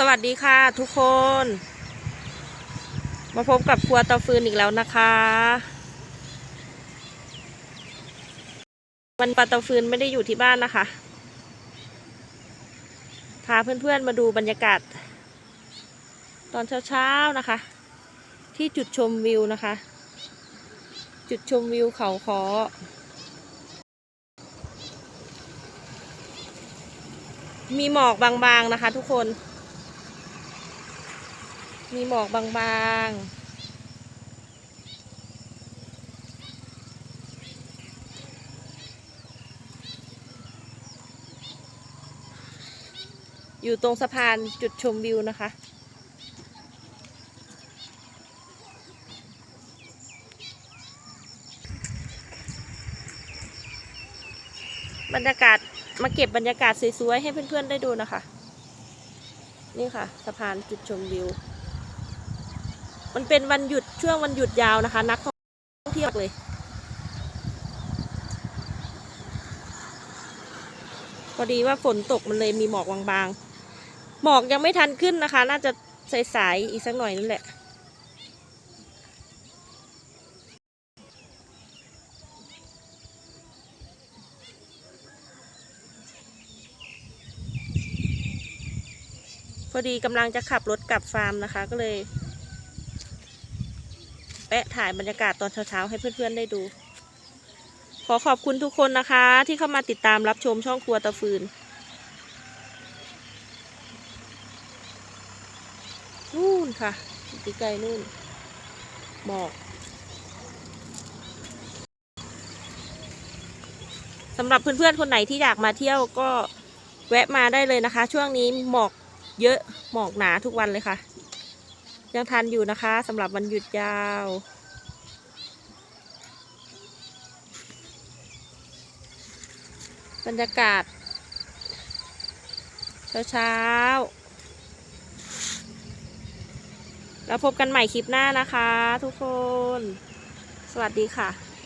สวัสดีค่ะทุกคน มาพบกับครัวเตาฟืนอีกแล้วนะคะ วันปลาเตาฟืนไม่ได้อยู่ที่บ้านนะคะ พาเพื่อนๆมาดูบรรยากาศ ตอนเช้าๆนะคะ ที่จุดชมวิวนะคะ จุดชมวิวเขาคอมีหมอกบางๆนะคะทุกคน มีหมอกบางๆอยู่ตรงสะพานจุดชมวิวนะคะ บรรยากาศมาเก็บบรรยากาศสวยๆให้เพื่อนๆได้ดูนะคะ นี่ค่ะ สะพานจุดชมวิว มันเป็นวันหยุดช่วงวันหยุดยาวนะคะ นักท่องเที่ยวเลย พอดีว่าฝนตกมันเลยมีหมอกบางๆ หมอกยังไม่ทันขึ้นนะคะ น่าจะสายๆอีกสักหน่อยนั่นแหละพอดีกำลังจะขับรถกลับฟาร์มนะคะ ก็เลย แปะถ่ายบรรยากาศตอนเช้าๆให้เพื่อนๆได้ดู ขอขอบคุณทุกคนนะคะ ที่เข้ามาติดตามรับชมช่องครัวตะฟืนนู่นค่ะอยู่ไกลๆนู่นหมอกสำหรับเพื่อนๆคนไหนที่อยากมาเที่ยวก็แวะมาได้เลยนะคะ ช่วงนี้หมอกเยอะหมอกหนาทุกวันเลยค่ะ ยังทันอยู่นะคะสำหรับวันหยุดยาว บรรยากาศ เช้าๆ แล้วพบกันใหม่คลิปหน้านะคะทุกคน สวัสดีค่ะ